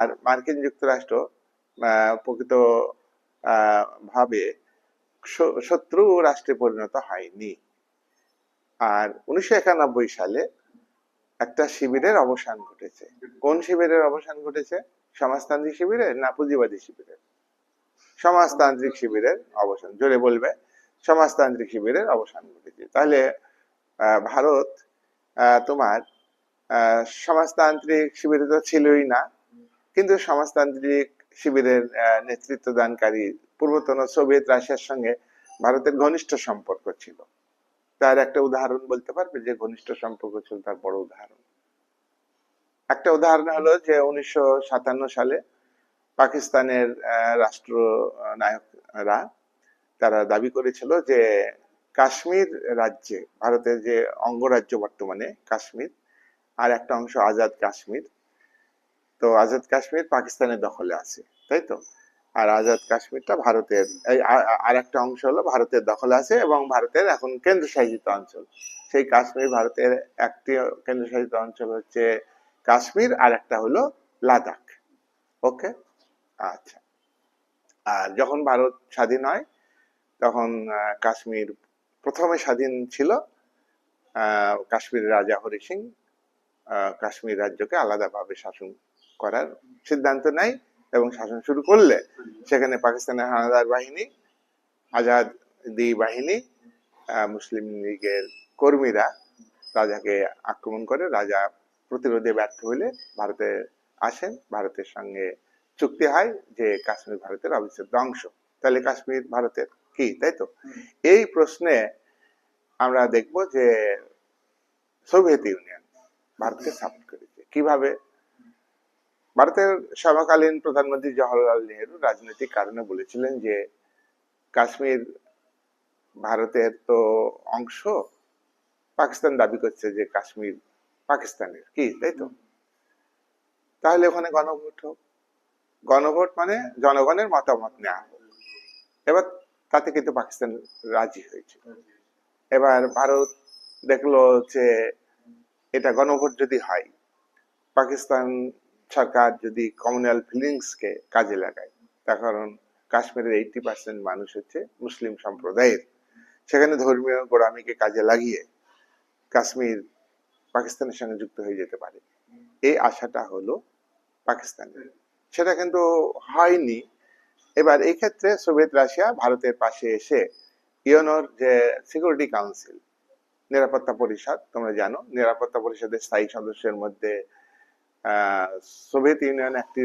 আর মার্কিন যুক্তরাষ্ট্র প্রকৃত ভাবে শত্রু রাষ্ট্রে পরিণত হয়নি। আর উনিশশো একানব্বই সালে একটা শিবিরের অবসান ঘটেছে। কোন শিবিরের অবসান ঘটেছে? সমাজতান্ত্রিক শিবিরের না পুঁজিবাদী শিবিরের? সমাজতান্ত্রিক শিবিরের অবসান, জোরে বলবে, সমাজতান্ত্রিক শিবিরের অবসান ঘটেছে। তাহলে ভারত তোমার সমাজতান্ত্রিক শিবিরে তো ছিলই না। কিন্তু সমাজতান্ত্রিক শিবিরের আহ, নেতৃত্ব দানকারী পূর্বতন সোভিয়েত রাশিয়ার সঙ্গে ভারতের ঘনিষ্ঠ সম্পর্ক ছিল। তার একটা উদাহরণ বলতে পারবে যে ঘনিষ্ঠ সম্পর্ক ছিল তার বড় উদাহরণ। একটা উদাহরণ হলো যে উনিশশো সাতান্ন সালে পাকিস্তানের রাষ্ট্র নায়করা তারা দাবি করেছিল যে কাশ্মীর রাজ্যে ভারতের যে অঙ্গরাজ্য বর্তমানে কাশ্মীর আর একটা অংশ আজাদ কাশ্মীর তো আজাদ কাশ্মীর পাকিস্তানের দখলে আছে, তাই তো? আর আজাদ কাশ্মীরটা ভারতের আর একটা অংশ হলো ভারতের দখলে আছে এবং ভারতের এখন কেন্দ্রশাসিত অঞ্চল। সেই কাশ্মীর ভারতের একটি কেন্দ্রশাসিত অঞ্চল হচ্ছে কাশ্মীর আর একটা হলো লাদাখ। ওকে? আচ্ছা। আর যখন ভারত স্বাধীন হয়, তখন কাশ্মীর প্রথমে স্বাধীন ছিল কাশ্মীরের রাজা হরি সিং কাশ্মীর রাজ্যকে আলাদাভাবে শাসন করার সিদ্ধান্ত নেয় এবং শাসন শুরু করলে সেখানে পাকিস্তানের হানাদার বাহিনী, আজাদ দি বাহিনী মুসলিম লীগের কর্মীরা রাজাকে আক্রমণ করে, রাজা প্রতিরোধে ব্যর্থ হলে ভারতে আসেন। ভারতের সঙ্গে চুক্তি হয় যে কাশ্মীর ভারতের অবিচ্ছেদ্য অংশ। তাহলে কাশ্মীর ভারতের কি, তাই তো? এই প্রশ্নে আমরা দেখব যে সোভিয়েত ইউনিয়ন ভারতকে সাপোর্ট করেছে। কীভাবে? ভারতের সমকালীন প্রধানমন্ত্রী জওহরলাল নেহরু রাজনৈতিক কারণে বলেছিলেন যে, কাশ্মীর ভারতের তো অংশ, পাকিস্তান দাবি করছে যে কাশ্মীর পাকিস্তানের। কি, তাই তো? তাহলে ওখানে গণভোট হোক। গণভোট মানে জনগণের মতামত নেওয়া। হোক এবার তাতে কিন্তু পাকিস্তান রাজি হয়েছে। এবার ভারত দেখল যে, এটা গণভোট যদি হয়, পাকিস্তান সরকার যদি কমিউনাল ফিলিংসকে কাজে লাগায়, তার কারণ কাশ্মীরের এইটি পার্সেন্ট মানুষ হচ্ছে মুসলিম সম্প্রদায়ের। সেখানে ধর্মীয় গোড়ামিকে কাজে লাগিয়ে কাশ্মীর পাকিস্তানের সঙ্গে যুক্ত হয়ে যেতে পারে। এই আশাটা হলো পাকিস্তানের। সেটা কিন্তু হয়নি। এবার এই ক্ষেত্রে সোভিয়েত রাশিয়া ভারতের পাশে এসে ইউনোর যে সিকিউরিটি কাউন্সিল নিরাপত্তা পরিষদ, তোমরা জানো, নিরাপত্তা পরিষদের স্থায়ী সদস্যের মধ্যে আহ, সোভিয়েত ইউনিয়ন একটি